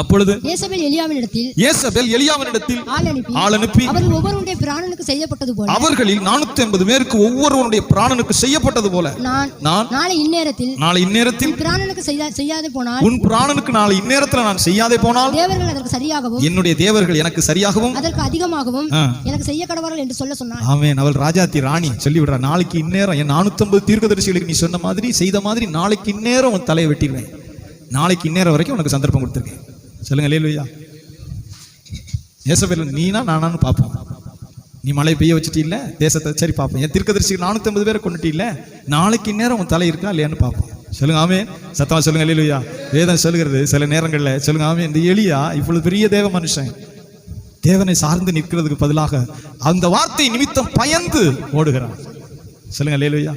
அப்பொழுது இயேசபேல் எலியாவின் இடத்தில் ஏசபேல் எலியாவினிடத்தில் ஆள் அனுப்பி ஆள் அனுப்பி அவர்கள் ஒவ்வொருடைய பிராணனுக்கு செய்யப்பட்டது போல அவர்களில் நானூத்தி ஐம்பது பேருக்கு ஒவ்வொருவருடைய பிராணனுக்கு செய்யப்பட்டது போல நான் நான் நாளை இந்நேரத்தில் நாளை இந்நேரத்தில் பிராணனுக்கு செய்யா- செய்யாதே போனால் உன் பிராணனுக்கு நாளை இந்நேரத்துல நான் செய்யாதே போனால் தேவர்கள் அதற்கு சரியாகவும் என்னுடைய தேவர்கள் எனக்கு சரியாகவும் அதற்கு அதிகமாகவும். எனக்கு செய்ய கடவார்கள் என்று சொல்ல சொன்னார். ஆமென். அவள் ராஜாத்தி ராணி சொல்லி விடுறா நாளைக்கு இந்நேரம் என் நானூத்தம்பது தீர்க்கதரிசிகளுக்கு நீ சொன்ன மாதிரி செய்த மாதிரி நாளைக்கு இந்நேரம் தலையை வெட்டிடுவேன். நாளைக்கு இந்நேரம் வரைக்கும் உனக்கு சந்தர்ப்பம் கொடுத்துருக்கேன். சொல்லுங்க லேலுயா ஏசபேல் நீனா நானான்னு பார்ப்போம். நீ மழை பெய்ய வச்சுட்டு இல்ல தேசத்தை சரி பார்ப்போம். என் தீர்க்கதரிசிகள் நானூத்தி ஐம்பது பேரை கொண்டுட்டு நாளைக்கு இந்நேரம் உன் தலை இருக்கா இல்லையான்னு பார்ப்போம். சொல்லுங்க ஆமே சத்தமா சொல்லுங்க லேலுயா வேதம் சொல்லுகிறது சில நேரங்களில். சொல்லுங்க ஆமே இந்த எலியா இவ்வளவு பெரிய தேவ மனுஷன். தேவனை சார்ந்து நிற்கிறதுக்கு பதிலாக அந்த வார்த்தை நிமித்தம் பயந்து ஓடுகிறான். சொல்லுங்க லேலுயா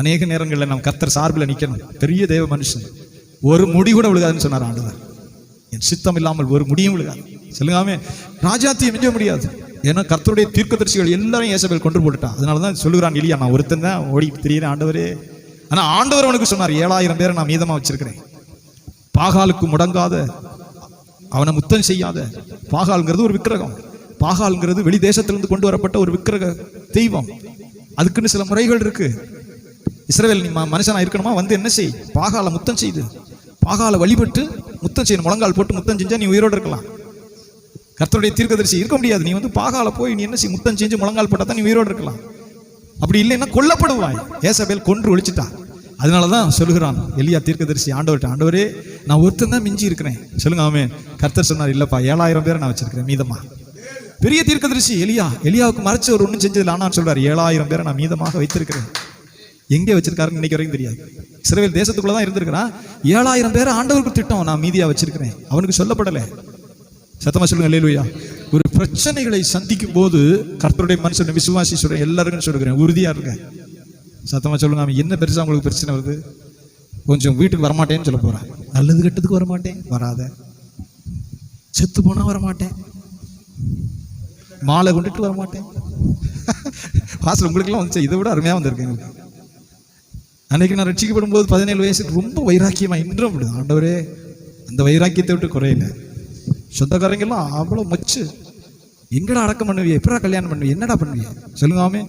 அநேக நேரங்களில் நாம் கத்தர் சார்பில் நிற்கணும் பெரிய தேவ மனுஷன். ஒரு முடி கூட விழுகாதுன்னு சொன்னார் ஆண்டவர். என் சித்தம் இல்லாமல் ஒரு முடியும் விழுகாது. சொல்லுங்காமே ராஜாத்தையும் மிஞ்ச முடியாது. ஏன்னா கர்த்தருடைய தீர்க்கதரிசிகள் எல்லாரும் ஏசபேல் கொண்டு போட்டுட்டான் அதனால தான் சொல்லுகிறான் இல்லையா நான் ஒருத்தன் தான் ஓடி திரியிறேன் ஆண்டவரே. ஆனால் ஆண்டவர் அவனுக்கு சொன்னார் ஏழாயிரம் பேரை நான் மீதமாக வச்சிருக்கிறேன். பாகாலுக்கு முடங்காத அவனை முத்தம் செய்யாத. பாகால்ங்கிறது ஒரு விக்கிரகம். பாகால்ங்கிறது வெளி தேசத்திலிருந்து கொண்டு வரப்பட்ட ஒரு விக்கிரக தெய்வம். அதுக்குன்னு சில முறைகள் இருக்கு. இஸ்ரேல் நீ மனுஷனா இருக்கணுமா? வந்து என்ன செய்? பாகால முத்தம் செய்து. பாகால வழிபட்டு முத்தம் செய்யணும். முழங்கால் போட்டு முத்தம் செஞ்சா நீ உயிரோடு இருக்கலாம். கர்த்தருடைய தீர்க்கதரிசி இருக்க முடியாது. நீ வந்து பாகால போய் நீ என்ன செய்? முத்தம் செஞ்சு முழங்கால் போட்டா தான் நீ உயிரோடு இருக்கலாம். அப்படி இல்லைன்னா கொல்லப்படுவாய். ஏசபேல் கொன்று ஒழிச்சிட்டா அதனால தான் சொல்லுகிறான் எலியா தீர்க்கதரிசி ஆண்டவர்கிட்ட ஆண்டவரே நான் ஒருத்தன் தான் மிஞ்சி இருக்கிறேன். சொல்லுங்க ஆமென். கர்த்தர் சொன்னார் இல்லைப்பா ஏழாயிரம் பேரை நான் வச்சிருக்கிறேன் மீதமா? பெரிய தீர்க்கதரிசி எலியா எலியாவுக்கு மறைச்சு ஒரு ஒன்றும் செஞ்சதில்ல. ஆனான்னு சொல்றாரு ஏழாயிரம் பேரை நான் மீதமாக வைத்திருக்கிறேன். எங்கே வச்சிருக்காருன்னு நினைக்க வரைக்கும் தெரியாது. இஸ்ரவேல் தேசத்துக்குள்ள தான் இருந்திருக்கிறான். ஏழாயிரம் பேர் ஆண்டவருக்கு திட்டம் நான் மீதியா வச்சிருக்கிறேன். அவனுக்கு சொல்லப்படலை. சத்தமா சொல்லுங்க இல்லையா ஒரு பிரச்சனைகளை சந்திக்கும் போது கர்த்தருடைய மனுஷன் விசுவாசி சொல்றேன் எல்லாருக்கும் சொல்லுகிறேன். உறுதியா இருக்கேன் சத்தமா சொல்லுங்க அவன் என்ன பெருசா உங்களுக்கு பிரச்சனை வருது? கொஞ்சம் வீட்டுக்கு வரமாட்டேன்னு சொல்ல போறான். நல்லது கெட்டதுக்கு வரமாட்டேன். வராத. செத்து போனா வரமாட்டேன். மாலை கொண்டுட்டு வரமாட்டேன். வாசல் உங்களுக்கெல்லாம் வந்துச்சு? இதை விட அருமையாக வந்திருக்கு எங்களுக்கு அன்னைக்கு நான் ரட்சிக்கப்படும் போது பதினேழு வயசுக்கு ரொம்ப வைராக்கியமாக இன்றும் அப்படி ஆண்டவரே அந்த வைராக்கியத்தை விட்டு குறையல. சொந்தக்காரங்கெல்லாம் அவ்வளோ மச்சு. எங்கடா அடக்கம் பண்ணுவிய? எப்படா கல்யாணம் பண்ணுவிய? என்னடா பண்ணுவிய? சொல்லுங்காமே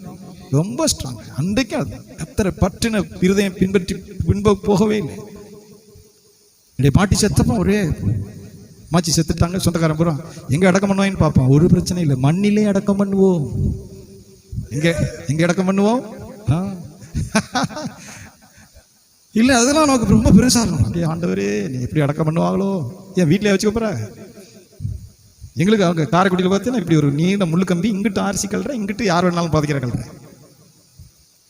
ரொம்ப ஸ்ட்ராங் அன்றைக்கும் அது. கத்தரை பற்றின இருதயம் பின்பற்றி பின்ப போகவே இல்லை. என்னுடைய பாட்டி செத்தப்போ ஒரே மாச்சி செத்துட்டாங்க சொந்தக்காரன் பூரா. எங்கே அடக்கம் பண்ணுவாங்கன்னு பார்ப்போம். ஒரு பிரச்சனை இல்லை. மண்ணிலே அடக்கம் பண்ணுவோம். எங்கே எங்கே அடக்கம் பண்ணுவோம்? ஆ. இல்ல அதெல்லாம் நமக்கு ரொம்ப பெருசா இருக்கும். அப்படியே ஆண்டவரே நீ எப்படி அடக்கம் பண்ணுவாங்களோ? ஏன் வீட்டிலே வச்சுக்க போற? எங்களுக்கு அவங்க காரைக்குடியில் பார்த்தீங்கன்னா இப்படி ஒரு நீண்ட முள்ளு கம்பி இங்கிட்டு ஆர்சி கல்ற இங்கிட்டு யார் வேணாலும் பாதிக்கிற கல்ற.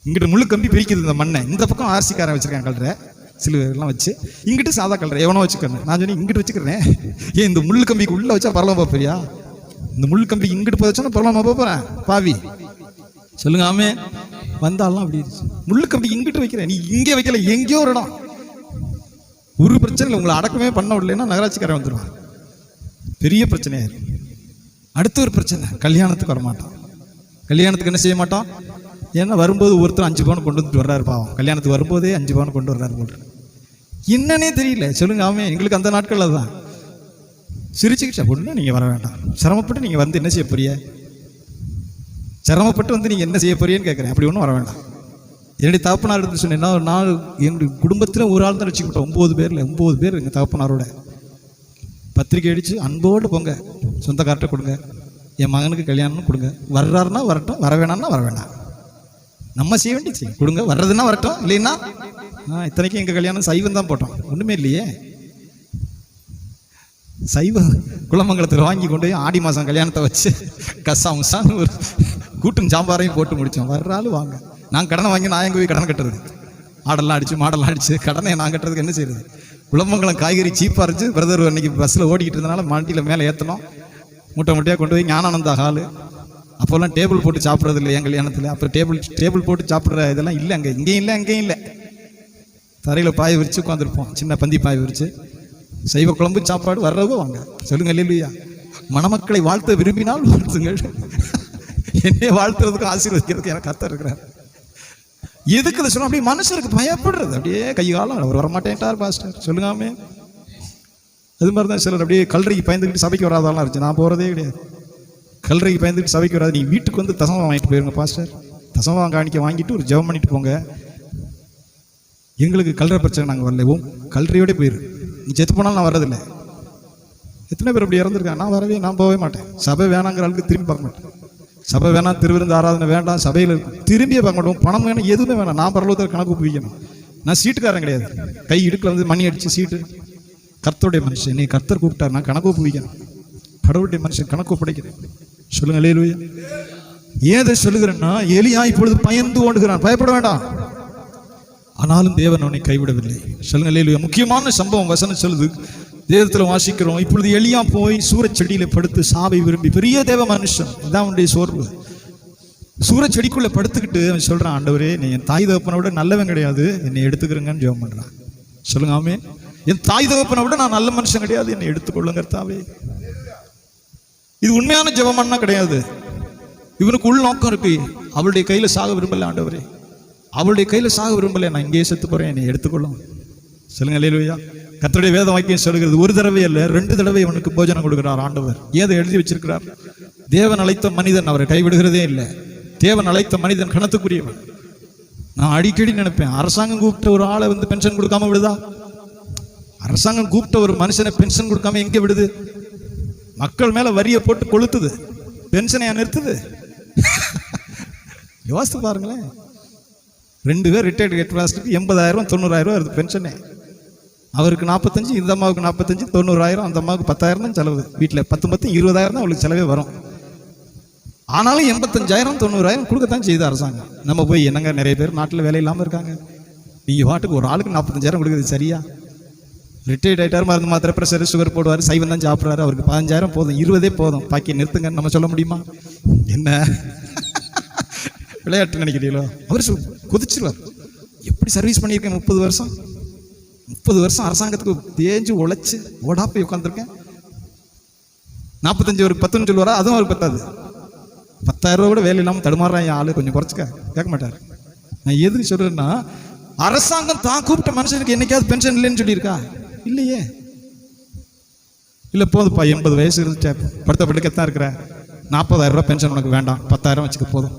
இங்கிட்டு முள்ளு கம்பி பிரிக்குது இந்த மண்ணை. இந்த பக்கம் ஆர்சி காரன் வச்சிருக்கேன் கல்ற சிலுவைலாம் வச்சு. இங்கிட்டு சாதா கல்ற எவனோ வச்சுக்கிறேன் நான் சொன்னேன் இங்கிட்டு வச்சுக்கிறேன். ஏன் இந்த முள்ளு கம்பிக்கு உள்ள வச்சா பரவாயில்ல பார்ப்பறியா இந்த முள்ளு கம்பி இங்கிட்டு போச்சா பரவாயில்ல போறேன். பாவி. சொல்லுங்க ஆமே வந்தாலும் அப்படி முள்ளுக்கு அப்படி இங்கிட்டு வைக்கிறேன் நீ இங்கே வைக்கல எங்கேயோ ஒரு இடம். ஒரு பிரச்சனை இல்லை உங்களை அடக்கமே பண்ண விடலைன்னா நகராட்சிக்காரன் வந்துடுவான் பெரிய பிரச்சனையா இருக்கும் அடுத்த ஒரு பிரச்சனை கல்யாணத்துக்கு வரமாட்டான். கல்யாணத்துக்கு என்ன செய்ய மாட்டான்? ஏன்னா வரும்போது ஒருத்தர் அஞ்சு பவுன் கொண்டு வந்துட்டு வர்றாரு பாவம். கல்யாணத்துக்கு வரும்போதே அஞ்சு பவுன் கொண்டு வர்றாரு போல் என்னன்னே தெரியல. சொல்லுங்க அவன் எங்களுக்கு அந்த நாட்கள் அதுதான். சிரிச்சுக்கிட்டா பொண்ணு நீங்கள் வர வேண்டாம். சிரமப்பட்டு நீங்கள் வந்து என்ன செய்ய போறிய சிரமப்பட்டு வந்து நீங்கள் என்ன செய்ய போறீங்கன்னு கேட்குறேன் அப்படி ஒன்றும் வர வேண்டாம். என்னுடைய தகப்பனார் இருந்து சொன்னேன்னா ஒரு நாள் எங்கள் குடும்பத்தில் ஒரு ஆள் தான் வச்சுக்கிட்டோம் ஒம்பது பேரில் ஒம்பது பேர் எங்கள் தகப்பனாரோட. பத்திரிக்கை அடித்து அன்போடு போங்க. சொந்தக்கார்ட்ட கொடுங்க. என் மகனுக்கு கல்யாணம்னு கொடுங்க. வர்றாருன்னா வரட்டும் வர வேணாம்னா வர வேண்டாம் நம்ம செய்ய வேண்டிய செய்யும் கொடுங்க. வர்றதுன்னா வரட்டும் இல்லைன்னா ஆ இத்தனைக்கும் எங்கள் கல்யாணம் சைவம் தான் போட்டோம். ஒன்றுமே இல்லையே. சைவ குளமங்கலத்தில் வாங்கி கொண்டு போய் ஆடி மாதம் கல்யாணத்தை வச்சு கசாமுசான்னு ஒரு கூட்டும் சாம்பாரையும் போட்டு முடித்தோம் வர்றாலும் வாங்க. நான் கடனை வாங்கி நான் எங்கள் போய் கடன் கட்டுறது? ஆடெல்லாம் அடிச்சு மாடெல்லாம் அடிச்சு கடனை நான் கட்டுறதுக்கு என்ன செய்யறது குளமங்கலம் காய்கறி சீப்பாக இருந்துச்சு. பிரதர் அன்னைக்கு பஸ்ஸில் ஓடிக்கிட்டு இருந்தனால மாட்டியில் மேலே ஏற்றணும் மூட்டை மூட்டையாக கொண்டு போய் ஞானானந்தா ஹாலு அப்போல்லாம் டேபிள் போட்டு சாப்பிட்றது இல்லை எங்கள் கல்யாணத்தில். அப்புறம் டேபிள் டேபிள் போட்டு சாப்பிட்ற இதெல்லாம் இல்லை அங்கே. இங்கேயும் இல்லை அங்கேயும் இல்லை. தரையில் பாய் விரித்து உட்காந்துருப்போம் சின்ன பந்தி பாய் விரித்து சைவ குழம்பு சாப்பாடு வர்றவங்க வாங்க. சொல்லுங்கள் இல்லையா மணமக்களை வாழ்த்த விரும்பினால் வாழ்த்துங்கள். என்னை வாழ்த்துறதுக்கு ஆசீர்வதிக்கிறதுக்கு எனக்கு கத்த இருக்கிறார். எதுக்கு இதை சொல்ல அப்படியே மனுஷருக்கு பயப்படுறது. அப்படியே கை காலம் அவர் வரமாட்டேன்ட்டார் பாஸ்டர் சொல்லுங்காமே அது மாதிரி தான் சிலர் அப்படியே கல்லறைக்கு பயந்துக்கிட்டு சபைக்கு வராதாலாம் இருந்துச்சு. நான் போகிறதே கிடையாது. கல்லறைக்கு பயந்துக்கிட்டு சபைக்கு வராது. நீங்கள் வீட்டுக்கு வந்து தசமம் வாங்கிட்டு போயிருங்க பாஸ்டர் தசமம் காணிக்க வாங்கிட்டு ஒரு ஜெபம் பண்ணிட்டு போங்க. எங்களுக்கு கல்ற பிரச்சனை நாங்கள் வரல. ஓ கல்லறையோட போயிரு. நீ செத்து போனாலும் நான் வர்றதில்லை. எத்தனை பேர் அப்படி இறந்துருக்கேன் நான் வரவே நான் போகவே மாட்டேன். சபை வேணாங்கிற அளவுக்கு திரும்பி பார்க்க மாட்டேன். சபை வேணாம் திருவிருந்து ஆராதனை வேண்டாம் சபையில் திரும்பியே பார்க்க மாட்டோம் பணம் வேணும் எதுவுமே வேணாம். நான் பரலோகத்தில் கணக்கு பிடிக்கணும் நான் சீட்டுக்காரன் கிடையாது. கை இடுக்கில் வந்து மணி அடித்து சீட்டு. கர்த்தருடைய மனுஷன். என்னை கர்த்தர் கூப்பிட்டார். நான் கணக்கு ஒப்புவிக்கணும் கடவுளுடைய மனுஷன் கணக்கு படைக்கிறேன் சொல்லுங்க லேலுயா ஏதை சொல்லுகிறேன்னா எலியா இப்பொழுது பயந்து ஓடுகிறான். பயப்பட வேண்டாம். ஆனாலும் தேவன் அவனை கைவிடவில்லை. சொல்லுங்க லேலுயா முக்கியமான சம்பவம் வசனம் சொல்லுது. தேவத்தில் வாசிக்கிறோம். இப்பொழுது எளியா போய் சூரச்செடியில படுத்து சாவை விரும்பி பெரிய தேவ மனுஷன் இதான் உன்னுடைய சோர்வு. சூரச்செடிக்குள்ள படுத்துக்கிட்டு அவன் சொல்றான் ஆண்டவரே நீ என் தாய் தகப்பனை விட நல்லவன் கிடையாது. என்னை எடுத்துக்கிறங்கன்னு ஜெபம் பண்றான். சொல்லுங்க ஆமே என் தாய் தகப்பனை விட நான் நல்ல மனுஷன் கிடையாது. என்னை எடுத்துக்கொள்ளுங்கிறதாவே இது உண்மையான ஜெபமன்னா கிடையாது. இவனுக்கு உள் நோக்கம் இருக்கு. அவளுடைய கையில சாக விரும்பல ஆண்டவரே. அவளுடைய கையில சாக விரும்பல. நான் இங்கேயே செத்து போறேன். என்னை எடுத்துக்கொள்ளும் சொல்லுங்க இல்லையா கத்தருடைய வேத வாக்கியம் சொல்கிறது ஒரு தடவை அல்ல ரெண்டு தடவை அவனுக்கு போஜனம் கொடுக்கிறார் ஆண்டவர். ஏதை எழுதி வச்சிருக்கிறார்? தேவன் அழைத்த மனிதன் அவரை கைவிடுகிறதே இல்லை. தேவன் அழைத்த மனிதன் கணத்துக்குரியவன் நான் அடிக்கடி நினைப்பேன் அரசாங்கம் கூப்பிட்ட ஒரு ஆளை வந்து பென்ஷன் கொடுக்காம விடுதா? அரசாங்கம் கூப்பிட்ட ஒரு மனுஷனை பென்ஷன் கொடுக்காம எங்க விடுது? மக்கள் மேல வரியை போட்டு கொளுத்துது. பென்ஷனை நிறுத்துது. யோசித்து பாருங்களேன். ரெண்டு பேர் ரிட்டையர்டு கேட் மாஸ்டருக்கு எண்பதாயிரம் தொண்ணூறாயிரம் வருது பென்ஷனே அவருக்கு நாற்பத்தஞ்சு இந்த அம்மாவுக்கு நாற்பத்தஞ்சு தொண்ணூறாயிரம் அந்த அம்மாவுக்கு பத்தாயிரம் தான் செலவு. வீட்டில் பத்து பத்து இருபதாயிரம் தான் அவளுக்கு செலவே வரும். ஆனாலும் எண்பத்தஞ்சாயிரம் தொண்ணூறாயிரம் கொடுக்கத்தான் செய்யுது அரசாங்கம். நம்ம போய் என்னங்க நிறைய பேர் நாட்டில் வேலை இல்லாமல் இருக்காங்க. நீங்கள் வாட்டுக்கு ஒரு ஆளுக்கு நாற்பத்தஞ்சாயிரம் கொடுக்குறது சரியா? ரிட்டையர்ட் ஆகிட்டார் மருந்து மாத்திரை ப்ரெஷர் சுகர் போடுவார் சைவம் தான் சாப்பிட்றாரு. அவருக்கு பதினஞ்சாயிரம் போதும் இருபதே போதும். பாக்கி நிறுத்துங்கன்னு நம்ம சொல்ல முடியுமா? என்ன? விளையாட்டு நினைக்கிறீங்களோ? அவர் சொல் குதிச்சிருவார். எப்படி சர்வீஸ் பண்ணியிருக்கேன் முப்பது வருஷம்? முப்பது வருஷம் அரசாங்கத்துக்கு தேஞ்சு உழைச்சி ஓடா போய் உட்காந்துருக்கேன் நாற்பத்தஞ்சு ஒரு பத்துன்னு சொல்லுவாரா? அதுவும் அவருக்கு பத்தாது. பத்தாயிரம் ரூபா கூட வேலை இல்லாமல் தடுமாறுறான் என் ஆளு. கொஞ்சம் குறைச்சிக்க. கேட்க மாட்டார். நான் எதுக்கு சொல்றேன்னா அரசாங்கம் தான் கூப்பிட்ட மனுஷனுக்கு என்னைக்காவது பென்ஷன் இல்லைன்னு சொல்லியிருக்கா? இல்லையே. இல்லை போதுப்பா எண்பது வயசு இருந்துச்சு. படுத்த படுக்கத்தான் இருக்கிற. நாற்பதாயிரம் ரூபா பென்ஷன் உனக்கு வேண்டாம். பத்தாயிரம் வச்சுக்க போதும்.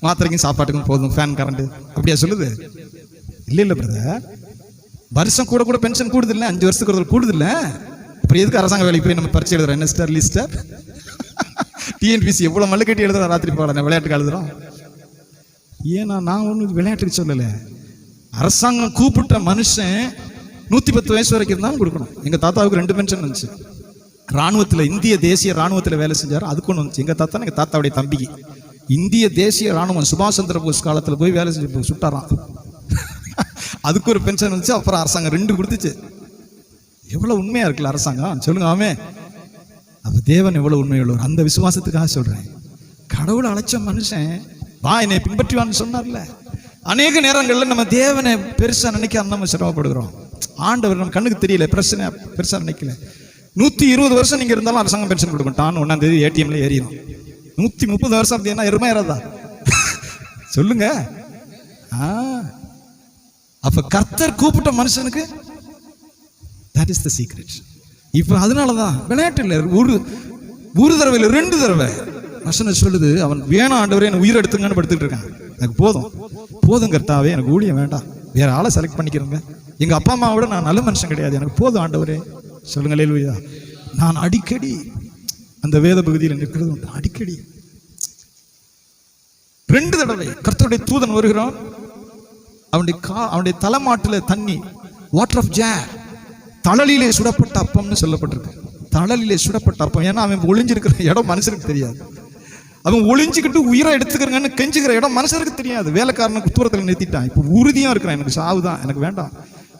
மாத்திரைக்கும் சாப்பாட்டுக்கும் போதும். ஃபேன் கரண்ட் அப்படியா சொல்லுது? இல்லை இல்லை பிரதர் வருஷம் கூட கூட பென்ஷன் கூடுது இல்லை அஞ்சு வருஷத்துக்கு ஒரு கூடுது இல்லை அப்புறம் எதுக்கு அரசாங்க வேலைக்கு போய் நம்ம பரிச்சை எழுதுறோம் என்ன ஸ்டார் லிஸ்டர் டிஎன்பிசி எவ்வளோ மல்லு கட்டி எழுதுறோம் ராத்திரி போகல விளையாட்டுக்கு எழுதுறோம் ஏன்னா நான் ஒன்றும் விளையாட்டுக்கு சொல்லலை. அரசாங்கம் கூப்பிட்ட மனுஷன் நூற்றி பத்து வயசு வரைக்கும் தான் கொடுக்கணும். எங்கள் தாத்தாவுக்கு ரெண்டு பென்ஷன் வந்துச்சு. ராணுவத்தில் இந்திய தேசிய ராணுவத்தில் வேலை செஞ்சார். அதுக்கு ஒன்று வந்துச்சு. எங்கள் தாத்தா எங்கள் தாத்தாவுடைய தம்பிக்கு. இந்திய தேசிய ராணுவம் சுபாஷ் சந்திர போஸ் காலத்தில் போய் வேலை செஞ்சு போய் சுட்டாராம். அதுக்கு ஒரு பென்ஷன் வந்துச்சு அப்புறம் அரசாங்கம் ரெண்டு கொடுத்துச்சு. எவ்வளோ உண்மையாக இருக்குல்ல அரசாங்கம்? சொல்லுங்க ஆமே அப்போ தேவன் எவ்வளோ உண்மையுள்ளவர்? அந்த விசுவாசத்துக்காக சொல்கிறேன் கடவுளை அழைச்ச மனுஷன் வா என்னை பின்பற்றுவான்னு சொன்னார்ல. அநேக நேரங்களில் நம்ம தேவனை பெருசாக நினைக்க நம்ம சிரமப்படுகிறோம். ஆண்டவர் நம்ம கண்ணுக்கு தெரியல பிரச்சனை பெருசாக நினைக்கல. நூற்றி இருபது வருஷம் நீங்கள் இருந்தாலும் அரசாங்கம் பென்ஷன் கொடுக்கும் டான் ஒன்றாந்தேதி ஏடிஎம்ல ஏறிடும் நூற்றி முப்பது வருஷம் அப்படின்னா எருமை சொல்லுங்க. ஆ. அப்ப கர்த்தர் கூப்பிட்ட மனுஷனுக்கு தட் இஸ் த சீக்ரெட் இப்போ அதனால தான் விளையாட்டு இல்லை ஒரு ஒரு தடவை இல்லை ரெண்டு தடவை வசனம் சொல்லுது அவன் வேணாம் ஆண்டவரே எனக்கு உயிர் எடுத்துங்கன்னு படுத்துட்டு இருக்கான். எனக்கு போதும். போதும் கர்த்தாவே எனக்கு ஊழியம் வேண்டாம். வேற ஆளை செலக்ட் பண்ணிக்கிறேங்க. எங்க அப்பா அம்மாவை விட நான் நல்ல மனுஷன் கிடையாது. எனக்கு போதும் ஆண்டவரே. சொல்லுங்க லேலுயா நான் அடிக்கடி அந்த வேத பகுதியில் நிற்கிறது உண்டு. அடிக்கடி. ரெண்டு தடவை கர்த்தருடைய தூதன் வருகிறான். அவனுடைய கா அவனுடைய தலைமாட்டில் தண்ணி வாட்டர் ஆஃப் ஜேர் தழலிலே சுடப்பட்ட அப்பம்னு சொல்லப்பட்டிருக்கு. தழலிலே சுடப்பட்ட அப்பம். ஏன்னா அவன் ஒளிஞ்சிருக்கிற இடம் மனுஷனுக்கு தெரியாது. அவன் ஒளிஞ்சுக்கிட்டு உயிரை எடுத்துக்கிறங்கன்னு கெஞ்சுக்கிற இடம் மனுஷனுக்கு தெரியாது. வேலைக்காரனுக்கு தூரத்தில் நிறுத்திட்டான். இப்போ உறுதியாக இருக்கிறான். எனக்கு சாவு தான் எனக்கு வேண்டாம்.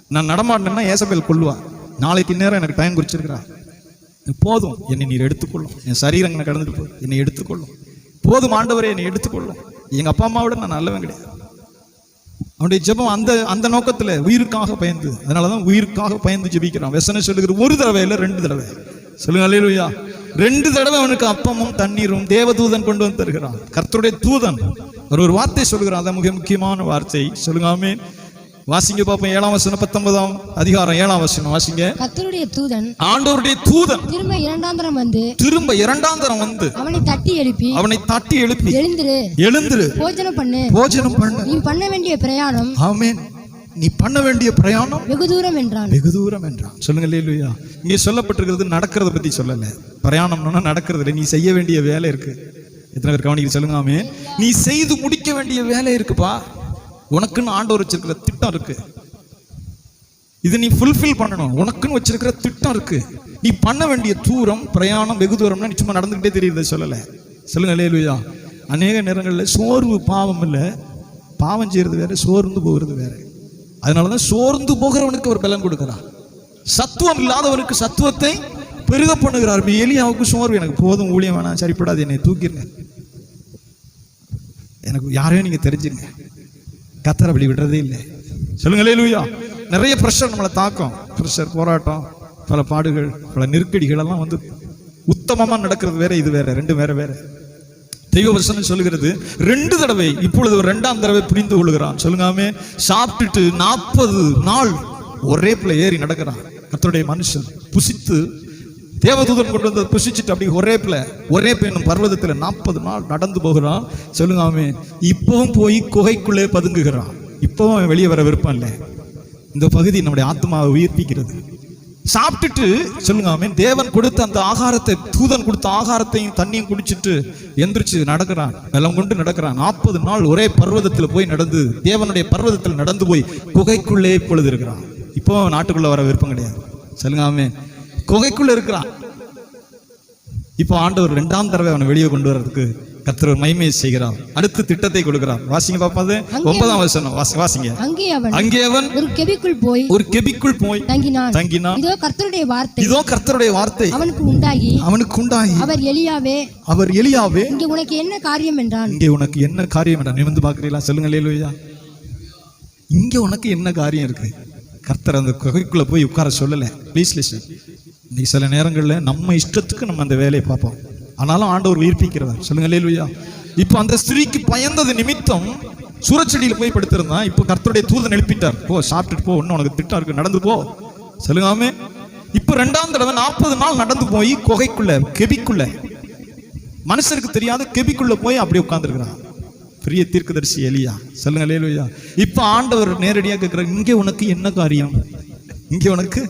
நான் நடமாடினேன்னா ஏசபேல் கொள்ளுவா நாளைக்கு நேரம் எனக்கு டைம் குறிச்சிருக்கிறா போதும். என்னை நீர் எடுத்துக்கொள்ளும். என் சரீரங்களை கடந்துட்டு போ என்னை எடுத்துக்கொள்ளும். போதும் ஆண்டவரே என்னை எடுத்துக்கொள்ளும். எங்கள் அப்பா அம்மாவோட நான் நல்லவன் கிடையாது. அவனுடைய ஜெபம் அந்த அந்த நோக்கத்துல உயிருக்காக பயந்து அதனாலதான் உயிருக்காக பயந்து ஜெபிக்கிறான். வெசனை சொல்லுகிற ஒரு தடவை இல்லை ரெண்டு தடவை. சொல்லுங்க அல்லேலூயா ரெண்டு தடவை அவனுக்கு அப்பமும் தண்ணீரும் தேவதூதன் கொண்டு வந்து தருகிறான். கர்த்தருடைய தூதன். ஒரு ஒரு வார்த்தை சொல்கிறான் அதான் மிக முக்கியமான வார்த்தை. சொல்லுங்க வாசிங்க பாப்போம். ஏழாம் வசனம் பத்தொன்பதாம் அதிகாரம் ஏழாம் வசனம். வாசிங்க. கர்த்தருடைய தூதன் ஆண்டவருடைய தூதன் திரும்ப இரண்டாம் தரம் வந்து திரும்ப இரண்டாம் தரம் வந்து அவனை தட்டி எழுப்பி அவனை தட்டி எழுப்பி எழுந்திரு. எழுந்துரு. போஜனம் பண்ணு. போஜனம் பண்ணு. நீ பண்ண வேண்டிய பிரயாணம் ஆமென். நீ பண்ண வேண்டிய பிரயாணம் வெகு தூரம் என்றான். வெகு தூரம் என்றான். சொல்லுங்க இல்லையா இங்கே சொல்லப்பட்டிருக்கிறது நடக்கிறத பத்தி சொல்லல. பிரயாணம்னா நடக்கிறது இல்லை நீ செய்ய வேண்டிய வேலை இருக்கு. எத்தனை பேர் கவனிக்க சொல்லுங்க ஆமென். நீ செய்து முடிக்க வேண்டிய வேலை இருக்குப்பா. உனக்குன்னு ஆண்டவர் வச்சிருக்கிற திட்டம் இருக்கு. இது நீ ஃபுல்ஃபில் பண்ணணும். உனக்குன்னு வச்சிருக்கிற திட்டம் இருக்கு. நீ பண்ண வேண்டிய தூரம் பிரயாணம் வெகு தூரம்னா நீ சும்மா நடந்துகிட்டே தெரியுது சொல்லலை. சொல்லுங்க இல்லையா அநேக நேரங்களில் சோர்வு பாவம் இல்லை. பாவம் செய்யறது வேற சோர்ந்து போகிறது வேற. அதனாலதான் சோர்ந்து போகிறவனுக்கு அவர் பலன் கொடுக்கிறார். சத்துவம் இல்லாதவனுக்கு சத்துவத்தை பெருக பண்ணுகிறார். எலியாவுக்கு சோர்வு. எனக்கு போதும் ஊழியம் வேணாம் சரிப்படாது என்னை தூக்கிடுங்க எனக்கு யாரையும் நீங்கள் தெரிஞ்சுங்க கத்தரை அப்படி விடுறதே இல்லை. சொல்லுங்களே லூயா நிறைய ப்ரெஷர் நம்மளை தாக்கும். ப்ரெஷர் போராட்டம் பல பாடுகள் பல நெருக்கடிகள் எல்லாம் வந்து உத்தமமா நடக்கிறது வேற இது வேற ரெண்டு வேற வேற. தெய்வ வசனம் சொல்லுகிறது ரெண்டு தடவை இப்பொழுது ஒரு ரெண்டாம் தடவை புரிந்து கொள்கிறான் சொல்லுங்காமே சாப்பிட்டுட்டு நாற்பது நாள் ஒரே பிள்ளை ஏறி நடக்கிறான். கர்த்தருடைய மனுஷன் புசித்து தேவதூதன் கொண்டு வந்து புஷிச்சுட்டு அப்படி ஒரே பிள்ளை ஒரே பெண்ணும் பர்வதத்தில் நாற்பது நாள் நடந்து போகிறான். சொல்லுங்காமே இப்பவும் போய் குகைக்குள்ளே பதுங்குகிறான். இப்பவும் அவன் வெளியே வர விருப்பம் இல்லை. இந்த பகுதி நம்முடைய ஆத்மாவை உயிர்ப்பிக்கிறது. சாப்பிட்டுட்டு சொல்லுங்க அவன் தேவன் கொடுத்த அந்த ஆகாரத்தை தூதன் கொடுத்த ஆகாரத்தையும் தண்ணியும் குடிச்சிட்டு எந்திரிச்சு நடக்கிறான். வெள்ளம் கொண்டு நடக்கிறான். நாற்பது நாள் ஒரே பர்வதத்தில் போய் நடந்து தேவனுடைய பர்வதத்தில் நடந்து போய் குகைக்குள்ளே பொழுது இருக்கிறான் இப்போ அவன் நாட்டுக்குள்ள வர விருப்பம் கிடையாது. சொல்லுங்க அவன் குகைக்குள்ள இருக்கிறான். இப்போ ஆண்டவர் ரெண்டாம் தடவை அவனை வெளியே கொண்டு வர்றதுக்கு கர்த்தர் மகிமையை செய்கிறார். அடுத்த திட்டத்தை கொடுக்கிறார். வாசிங்க பாப்பாது ஒன்பதாம் வசனம். வாசி- வாசிங்க. அங்கே அவன் ஒரு கெபிக்குள் போய் ஒரு கெபிக்குள் போய் தங்கினான். தங்கினான். இதோ கர்த்தருடைய வார்த்தை. இதோ கர்த்தருடைய வார்த்தை. அவனுக்கு உண்டாகி அவனுக்கு உண்டாகி அவர் எலியாவே அவர் எலியாவே இங்கே உனக்கு என்ன காரியம் என்றான்? இங்கே உனக்கு என்ன காரியம் வேண்டாம் நிமிந்து பார்க்குறீங்களா? சொல்லுங்க லேலுயா இங்க உனக்கு என்ன காரியம் இருக்கு? கர்த்தர் அந்த குகைக்குள்ள போய் உட்கார சொல்லல. ப்ளீஸ் லிசன் இன்னைக்கு சில நேரங்களில் நம்ம இஷ்டத்துக்கு நம்ம அந்த வேலையை பார்ப்போம். ஆனாலும் ஆண்டவர் உயிர்ப்பிக்கிறவர். சொல்லுங்க லேலுயா இப்போ அந்த ஸ்திரீக்கு பயந்தது நிமித்தம் சூரச்செடியில் போய் படுத்திருந்தான் இப்போ கர்த்தருடைய தூதன் எழுப்பிட்டார். போ சாப்பிட்டுட்டு போ இன்னும் உனக்கு திட்டம் இருக்கு நடந்து போ. சொல்லுங்காமே இப்போ ரெண்டாம் தடவை நாற்பது நாள் நடந்து போய் குகைக்குள்ள கெபிக்குள்ள. மனுஷருக்கு தெரியாத கெபிக்குள்ள போய் அப்படி உட்காந்துருக்கிறான் பெரிய தீர்க்கதரிசி எலியா. சொல்லுங்க லேலுயா இப்போ ஆண்டவர் நேரடியாக கேட்குறாரு இங்கே உனக்கு என்ன காரியம்? இங்கே உனக்கு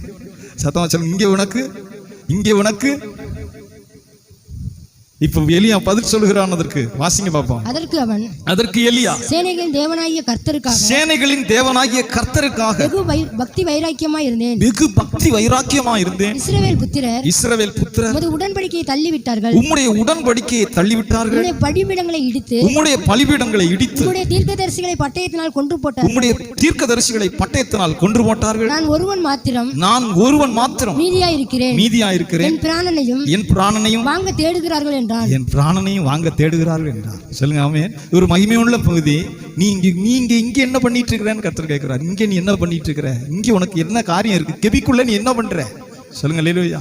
சத்தமா சொல்லுங்க இங்கே உனக்கு இங்கே உனக்கு. இப்ப எலியா பதில் சொல்லுகிறான் அதற்கு. வாசிங்க பார்ப்போம் அதற்கு அவன் அதற்கு எலியா. சேனைகளின் தேவனாகிய கர்த்தருக்காக சேனைகளின் தேவனாகிய கர்த்தருக்காக. வெகு பக்தி வைராக்கியமாய் இருந்தேன். வெகு பக்தி வைராக்கியமா இருந்தேன். இஸ்ரவேல் புத்திரர் இஸ்ரவேல் புத்திரர். உமது உடன்படிக்கையை தள்ளிவிட்டார்கள். உம்முடைய உடன்படிக்கையை தள்ளிவிட்டார்கள். உம்முடைய படிமிடங்களை இடித்து உம்முடைய பலிபீடங்களை இடித்து உம்முடைய தீர்க்கதரிசிகளை பட்டயத்தினால் கொண்டு போட்டார் உம்முடைய தீர்க்கதரிசிகளை பட்டயத்தினால் கொன்று போட்டார்கள். நான் ஒருவன் மாத்திரம் நான் ஒருவன் மாத்திரம் மீதியாய் இருக்கிறேன் மீதியா இருக்கிறேன் என் பிராணனையும் என் பிராணனையும் வாங்க தேடுகிறார்கள் என்றான் என் பிராணனையும் வாங்க தேடுகிறார்கள் என்றார். சொல்லுங்க ஆமென். ஒரு மகிமையுள்ள பகுதி. நீ இங்க நீங்க இங்க என்ன பண்ணிட்டு இருக்கிறேன்னு கத்தர் கேட்கிறார். இங்க நீ என்ன பண்ணிட்டு இருக்கிற இங்க உனக்கு என்ன காரியம் இருக்கு? கெபிக்குள்ள நீ என்ன பண்ற? சொல்லுங்க லேலுயா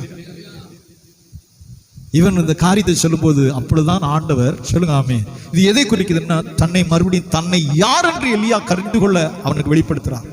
இவன் இந்த காரியத்தை சொல்லும்போது அப்பொழுதுதான் ஆண்டவர் சொல்லுங்க ஆமே இது எதை குறிக்குதுன்னா தன்னை மறுபடியும் தன்னை யார் என்று எலியா கருண்டு கொள்ள அவனுக்கு வெளிப்படுத்துறான்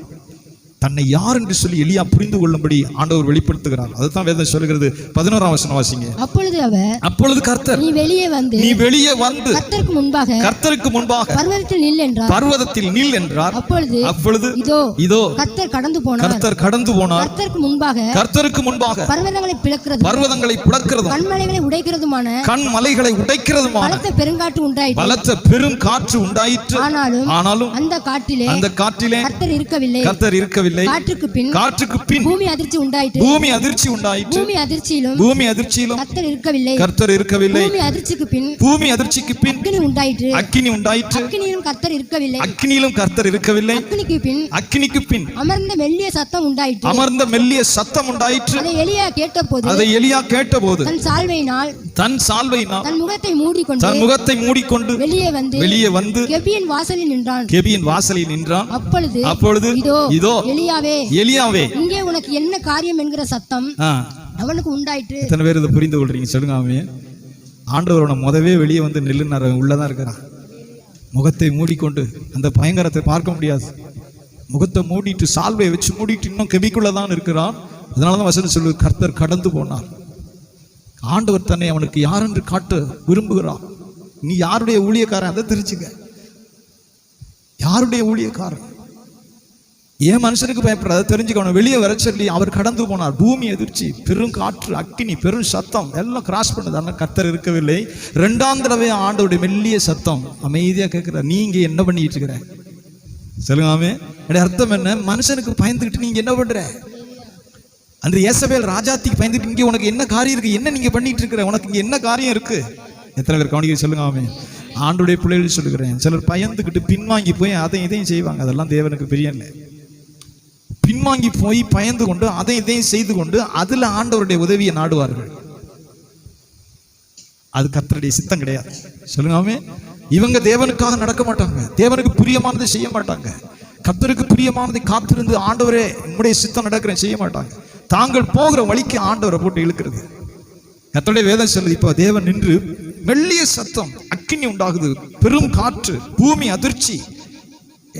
தன்னை யார் என்று சொல்லி எலியா புரிந்து கொள்ளும்படி ஆண்டவர் வெளிப்படுத்துகிறார். அதுதான் வேதம் சொல்லுகிறது. பதினோராம் வசனம் வாசிங்க. அப்பொழுது அவர் அப்பொழுது கர்த்தர் நீ வெளியே வந்து நீ வெளியே வந்து கர்த்தருக்கு முன்பாக கர்த்தருக்கு முன்பாக பர்வதத்தில் நில் என்றார். பர்வதத்தில் நில் என்றார். அப்பொழுது அப்பொழுது இதோ இதோ கர்த்தர் கடந்து போனார். கர்த்தர் கடந்து போனார். கர்த்தருக்கு முன்பாக கர்த்தருக்கு முன்பாக பர்வதங்களை பிளக்கிறது பர்வதங்களை பிளக்கிறதும் கண்மலைகளை உடைக்கிறதுமான கண் மலைகளை உடைக்கிறதுமான பலத்த பெருங்காற்று உண்டாயிற்று. பலத்த பெரும் காற்று உண்டாயிற்று. ஆனாலும் ஆனாலும் அந்த காட்டிலே அந்த காற்றிலே கர்த்தர் இருக்கவில்லை. கர்த்தர் இருக்கவில்லை. காற்றுக்கு பின் காற்றுக்கு பின் பூமி அதிர்ச்சி உண்டாயிற்று. பூமி அதிர்ச்சி உண்டாயிற்று. பூமி அதிர்ச்சியிலும் பூமி அதிர்ச்சியிலும் கர்த்தர் இருக்கவில்லை. கர்த்தர் இருக்கவில்லை. பூமி அதிர்ச்சிக்கு பின் பூமி அதிர்ச்சிக்கு பின் அக்கினி உண்டாயிற்று. அக்கினி உண்டாயிற்று. அக்கினியிலும் கர்த்தர் இருக்கவில்லை. அக்கினியிலும் கர்த்தர் இருக்கவில்லை. அக்கினிக்கு பின் அக்கினிக்கு பின் அமர்ந்த மெல்லிய சத்தம் உண்டாயிற்று. அமர்ந்த மெல்லிய சத்தம் உண்டாயிற்று. அதை எலியா கேட்டபோது அதை எலியா கேட்டபோது தன் சால்வையினால் தன் சால்வையினால் தன் முகத்தை மூடிக்கொண்டு தன் முகத்தை மூடிக்கொண்டு வெளியே வந்து வெளியே வந்து கெபியின் வாசலில் நின்றான். கெபியின் வாசலில் நின்றான். அப்பொழுது அப்பொழுது இதோ இதோ எலியாவே எலியாவே. இங்கே உனக்கு என்ன காரியம் என்கிற சத்தம் அவனுக்கு உண்டாயிற்று. எத்தனை பேர் இதை புரிந்து கொள்றீங்க சொல்லுங்க அவன் ஆண்டவரோட முதவே வெளியே வந்து நில்லுனார் உள்ளதான் இருக்கிறான் முகத்தை மூடிக்கொண்டு அந்த பயங்கரத்தை பார்க்க முடியாது. முகத்தை மூடிட்டு சால்வையை வச்சு மூடிட்டு இன்னும் கெபிக்குள்ள தான் இருக்கிறான். அதனால தான் வசனம் சொல்லு கர்த்தர் கடந்து போனார். ஆண்டவர் தன்னை அவனுக்கு யார் என்று காட்ட விரும்புகிறான் நீ யாருடைய ஊழியக்காரன் அதை தெரிஞ்சுக்க. யாருடைய ஊழியக்காரன்? ஏன் மனுஷனுக்கு பயப்படுற அதை வெளியே வர சொல்லி அவர் கடந்து போனார். பூமி எதிர்ச்சி பெரும் காற்று அக்கினி பெரும் சத்தம். எல்லாம் கிராஸ் பண்ணுது. ஆனால் இருக்கவில்லை. ரெண்டாம் தடவை ஆண்டவருடைய மெல்லிய சத்தம். அமைதியாக கேட்குற நீங்க என்ன பண்ணிட்டு இருக்கிற? சொல்லுங்க என்னுடைய அர்த்தம் என்ன? மனுஷனுக்கு பயந்துக்கிட்டு நீங்க என்ன பண்ற? அந்த ஏசபேல் ராஜாத்திக்கு பயந்துட்டு இங்கே உனக்கு என்ன காரியம் இருக்கு? என்ன நீங்க பண்ணிட்டு இருக்கிற? உனக்கு இங்க என்ன காரியம் இருக்கு? எத்தனை பேர் கவனிக்க சொல்லுங்க ஆமே ஆண்டுடைய பிள்ளைகள் சொல்லுகிறேன். சிலர் பயந்துக்கிட்டு பின்வாங்கி போய் அதையும் இதையும் செய்வாங்க. அதெல்லாம் தேவனுக்கு பிரியம் இல்லை. பின்வாங்கி போய் பயந்து கொண்டு அதை இதையும் செய்து கொண்டு அதுல ஆண்டவருடைய உதவியை நாடுவார்கள். அது கர்த்தருடைய சித்தம் கிடையாது. சொல்லுங்காமே இவங்க தேவனுக்காக நடக்க மாட்டாங்க. தேவனுக்கு பிரியமானதை செய்ய மாட்டாங்க. கத்தருக்கு பிரியமானதை காத்திருந்து ஆண்டவரே உங்களுடைய சித்தம் நடக்கிறேன் செய்ய மாட்டாங்க. தாங்கள் போகிற வழிக்கு ஆண்டவரை போட்டு இழுக்கிறது. கர்த்தருடைய வேதம் சொல்லுது இப்போ தேவன் நின்று மெல்லிய சத்தம் அக்கினி உண்டாகுது பெரும் காற்று பூமி அதிர்ச்சி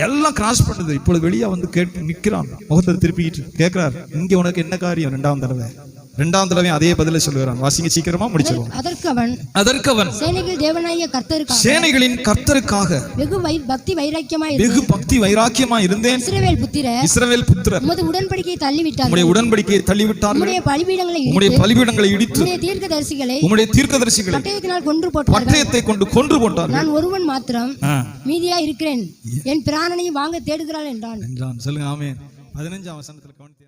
எல்லாம் கிராஸ் பண்ணுது. இப்பொழுது வெளியே வந்து கேட்டு நிற்கிறான். முகத்தை திருப்பிக்கிட்டு கேட்கிறார் இங்கே உனக்கு என்ன காரியம்? ரெண்டாம் தடவை. ரெண்டாம் தடவை அதே பதில சொல்லுகிறான். வாசிங்க சீக்கிரமா முடிச்சிருவோம். அதற்கு அவன் அதற்கு அவன் சேனைகள் தேவனாகிய கர்த்தருக்காக சேனைகளின் கர்த்தருக்காக வெகு பக்தி வைராக்கியமாய் வெகு பக்தி வைராக்கியமா இருந்தேன். இஸ்ரவேல் புத்திர இஸ்ரவேல் புத்திரர் உமது உடன்படிக்கையை தள்ளிவிட்டார் உம்முடைய உடன்படிக்கையை தள்ளிவிட்டார்கள். உம்முடைய பலிபீடங்களை உம்முடைய பலிபீடங்களை இடித்து உம்முடைய தீர்க்கதரிசிகளை உம்முடைய தீர்க்கதரிசிகளை பட்டயத்தினால் கொன்று போட்டார்கள். பட்டயத்தை கொண்டு கொன்று போட்டார்கள். நான் ஒருவன் மாத்திரம். மீதியா இருக்கிறேன். என் பிராணனையும் வாங்க தேடுகிறாள் என்றான். என்றான். சொல்லுங்க ஆமென். பதினஞ்சாம் வசனத்துல கவனித்தேன்